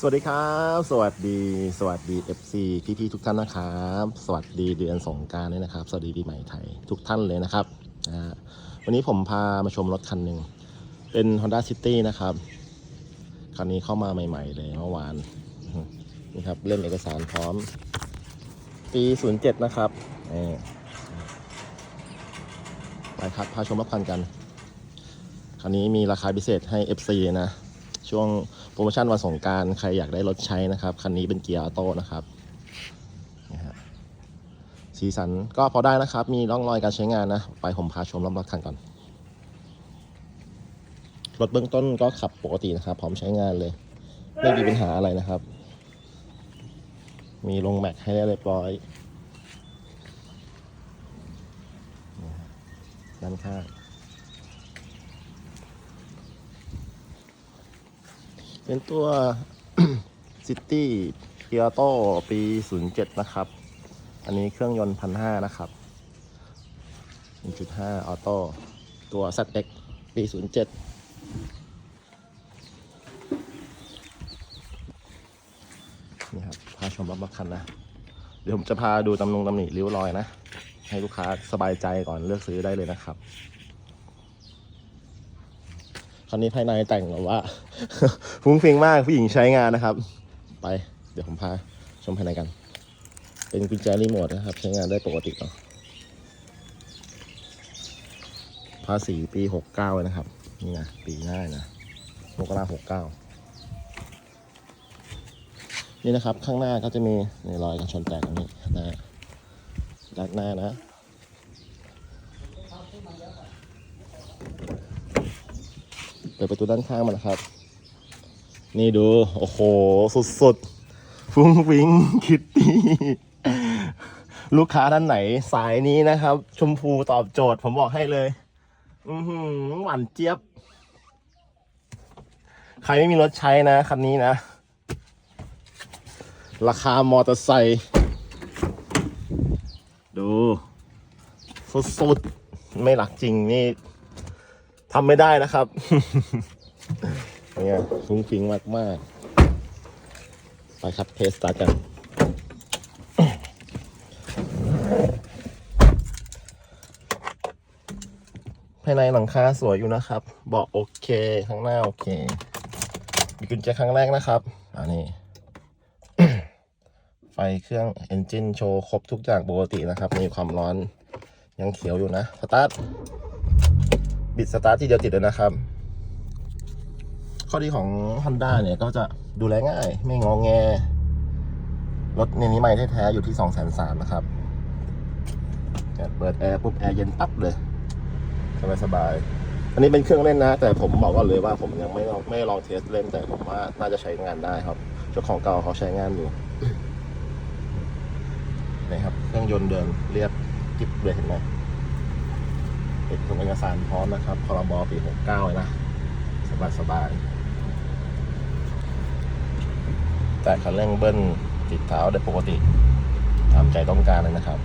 สวัสดีครับ สวัสดี สวัสดี FC พี่พี่ๆทุกท่านนะครับ สวัสดีเดือนสงการด้วยนะครับ สวัสดีปีใหม่ไทยทุกท่านเลยนะครับวันนี้ผมพามาชมรถคันหนึ่งเป็น Honda City นะครับคันนี้เข้ามาใหม่ ๆ เลยเมื่อวานนี่ครับเล่มเอกสารพร้อม ปี 07 นะครับไปครับพาชมรถคันกันคันนี้มีราคาพิเศษให้ FC นะ ช่วงโปรโมชั่นวันสงการใครอยากได้รถใช้นะครับ คันนี้เป็นเกียร์ออโต้นะครับนี่ฮะสีสันก็พอได้นะครับ มีร่องรอยการใช้งานนะ ไปผมพาชมรอบๆคันก่อน รถเบื้องต้นก็ขับปกตินะครับ พร้อมใช้งานเลย ไม่มีปัญหาอะไรนะครับ มีลงแม็กให้เรียบร้อยด้านข้าง เป็นตัว City g i a t o ปี 07 นะครับ อันนี้เครื่องยนต์พันห้านะครับ 1.5 ออโต้ตัว ZX ปี 07นี่ครับ พาชมรอบๆคันนะ เดี๋ยวผมจะพาดูตำนงตำหนิริ้วรอยนะ ให้ลูกค้าสบายใจก่อนเลือกซื้อได้เลยนะครับ คันนี้ภายในแต่งแบบว่า ฟุ้งฟิ้งมากผู้หญิงใช้งานนะครับ ไปเดี๋ยวผมพาชมภายในกัน เป็นกุญแจรีโมทนะครับ ใช้งานได้ปกติเนาะภาษีปีหกเก้านะครับ นี่นะปีหน้านะมกราหกเก้านี่นะครับ ข้างหน้าก็จะมีในรอยกันชนแตกตรงนี้นะฮะด้านหน้านะ เปิดประตูด้านข้างมานะครับ นี่ดู โอ้โห สุดๆฟุ้งฟิงคิตตี้ลูกค้าท่านไหน สายนี้นะครับ ชมพูตอบโจทย์ผมบอกให้เลย อือหือหวานเจี๊ยบ ใครไม่มีรถใช้นะคันนี้นะ ราคามอเตอร์ไซค์ดู สุดๆ ไม่หลักจริงนี่ ทำไม่ได้นะครับเนี่ยฟุ้งฟิ้งมากมากๆไปครับเทสตาร์ทกัน ภายในหลังคาสวยอยู่นะครับเบาะโอเค ข้างหน้าโอเค มีกุญแจครั้งแรกนะครับ อันนี้ ไฟเครื่องเอนจินโชว์ครบทุกอย่างปกตินะครับ มีความร้อนยังเขียวอยู่นะ สตาร์ท บิดสตาร์ททีเดียวติดเลยนะครับ ข้อดีของ Honda เนี่ยก็จะดูแลง่าย ไม่งองแง รถในนี้ไม่แท้ๆอยู่ที่ 2 3 0 0 0นะครับ เปิดแอร์ปุ๊บแอร์เย็นปั๊บเลยสบายสบายๆอันนี้เป็นเครื่องเล่นนะ แต่ผมบอกก่อนเลยว่าผมยังไม่ลองไม่ลองเทสเล่นแต่ผมว่าน่าจะใช้งานได้ครับ เจ้าของเก่าเขาใช้งานอยู่นี่ครับ เครื่องยนต์เดินเรียบกิบเลยเห็นไหม เอกสารพร้อมนะครับพรบปี 69เลยนะ สบายสบายๆแต่คันเร่งเบิ้ลติดเท้าได้ปกติ ตามใจต้องการเลยนะครับ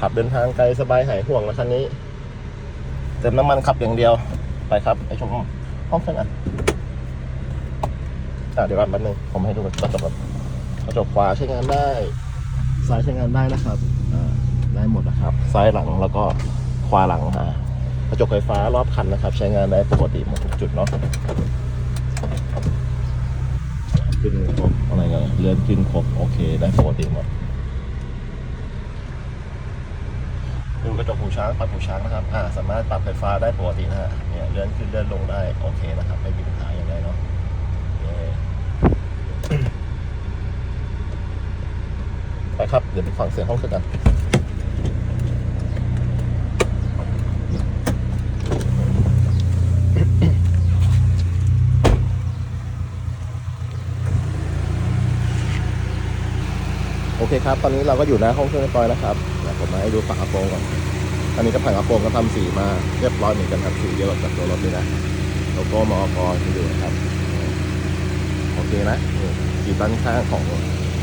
ขับเดินทางไกลสบายหายห่วงนะคันนี้ เติมน้ำมันขับอย่างเดียวไปครับไปชมห้องเครื่องอะเดี๋ยวก่อนแป๊บนึงผมให้ดูกระจกแบบกระจกขวาใช้งานได้ ซ้ายใช้งานได้นะครับได้หมดนะครับ ซ้ายหลังแล้วก็ ขวาหลังอ่ากระจกไฟฟ้ารอบคันนะครับ ใช้งานได้ปกติหมดทุกจุดเนาะขึ้นครบอะไรเงี้ยเลื่อนขึ้นครบโอเค ได้ปกติหมดดูกระจกหูช้างปรับหูช้างนะครับอ่าสามารถปรับไฟฟ้าได้ปกตินะฮะเนี่ยเลื่อนขึ้นเลื่อนลงได้โอเคนะครับไม่มีปัญหาอย่างไรเนาะไปครับเดี๋ยวไปฟังเสียงห้องเครื่องกัน เคครับ ตอนนี้เราก็อยู่หน้าห้องเครื่องเรียบร้อยนะครับเดี๋ยวผมมาให้ดูฝากระโปรงก่อน อันนี้ก็ผังกระโปรงก็ทำสีมาเรียบร้อยเหมือนกันครับสีเดียวกับตัวรถเลยนะโลโก้มอกที่อยู่นะครับ โอเคนะสีด้านข้างของ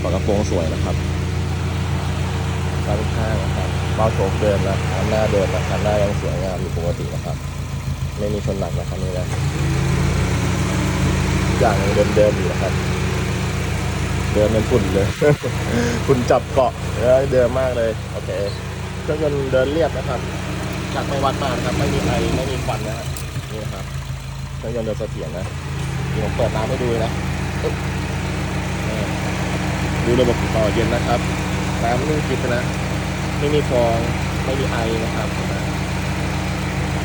ฝากระโปรงสวยนะครับด้านข้างนะครับเบ้าโชคเดิมนะคันหน้าเดิมนะคันหน้ายังสวยงามอยู่ปกตินะครับ ไม่มีชนหนักนะครับนี่นะอย่างยังเดิมๆอยู่นะครับ เดินเป็นฝุ่นเลยฝุ่นจับเกาะเดินมากเลย โอเค เครื่องยนต์เดินเรียบนะครับจากไม่วัดมาครับ ไม่มีไอไม่มีควันนะครับนี่นะครับเครื่องยนต์เดินเสถียรนะนี่ผมเปิดน้ำให้ดูนะดูระบบต่อเย็นนะครับ น้ำนิ่งจิบนะ ไม่มีฟอง ไม่มีไอนะครับ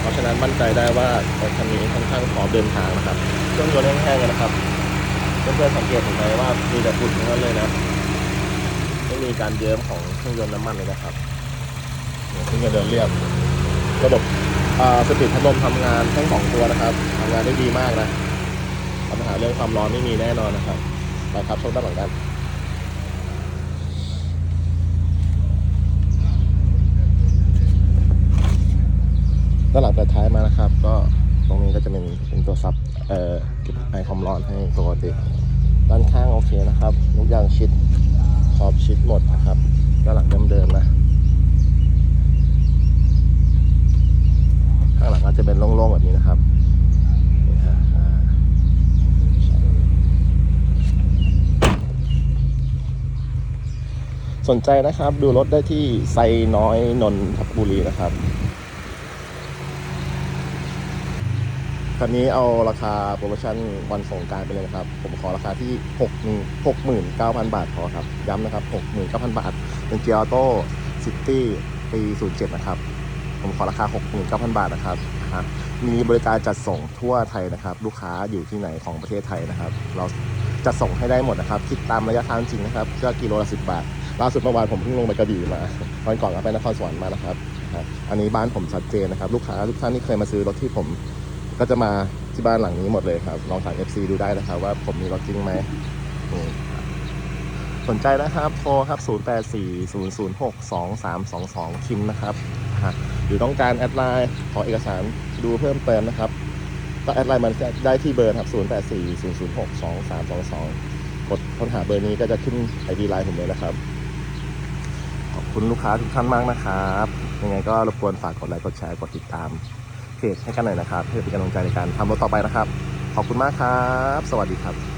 เพราะฉะนั้นมั่นใจได้ว่ารถคันนี้ค่อนข้างพร้อมเดินทางนะครับ เครื่องยนต์แห้งๆนะครับ เพื่อนๆสังเกตเห็นไหมว่ามีแต่ฝุ่นทั้งนั้นเลยนะไม่มีการเยิ้มของเครื่องยนต์น้ำมันเลยนะครับเครื่องยนต์เดินเรียบ ระบบสปีดพัดลมทำงานทั้งสองตัวนะครับทำงานได้ดีมากนะปัญหาเรื่องความร้อนไม่มีแน่นอนนะครับไปครับชมด้านหลังกันด้านหลังเปิดท้ายมานะครับ ก็ ตรงนี้ก็จะเป็นเป็นตัวซับเอ่อเก็บไอความร้อนให้ปกติด้านข้างโอเคนะครับทุกอย่างชิดขอบชิดหมดนะครับด้านหลังเดิมๆนะข้างหลังก็จะเป็นโล่งๆแบบนี้นะครับสนใจนะครับดูรถได้ที่ไซน้อยนนทบุรีนะครับ คันนี้เอาราคาโปรโมชั่นวันสงการไปเลยนะครับ ผมขอราคาที่6 69,000 บาทพอครับ ย้ำนะครับ 69,000 บาท เป็นเกียร์ออโต้ซิตี้ปี 07 นะครับ ผมขอราคา 69,000 บาทนะครับฮะมีบริการจัดส่งทั่วไทยนะครับ ลูกค้าอยู่ที่ไหนของประเทศไทยนะครับ เราจัดส่งให้ได้หมดนะครับ คิดตามระยะทางจริงนะครับก็กิโลละ10บาท ล่าสุดเมื่อวานผมเพิ่งลงไปกระบี่มาวันก่อนก็ไปนครสวรรค์มานะครับครับอันนี้บ้านผมชัดเจนนะครับ ลูกค้าทุกท่านที่เคยมาซื้อรถที่ผม ก็จะมาที่บ้านหลังนี้หมดเลยครับ ลองถาม FC ดูได้นะครับ ว่าผมมีรถจริงไหมนี่สนใจนะครับโทรครับ 0840062322 คิมนะครับหรือต้องการแอดไลน์ขอเอกสารดูเพิ่มเติมนะครับ ก็แอดไลน์มันได้ที่เบอร์ครับ 0840062322 กดค้นหาเบอร์นี้ก็จะขึ้นไอดีไลน์ผมเลยนะครับ ขอบคุณลูกค้าทุกท่านมากนะครับ ยังไงก็รบกวนฝากกดไลค์กดแชร์กดติดตาม เพจให้กันหน่อยนะครับเพื่อเป็นกำลังใจในการทำรถต่อไปนะครับ ขอบคุณมากครับ สวัสดีครับ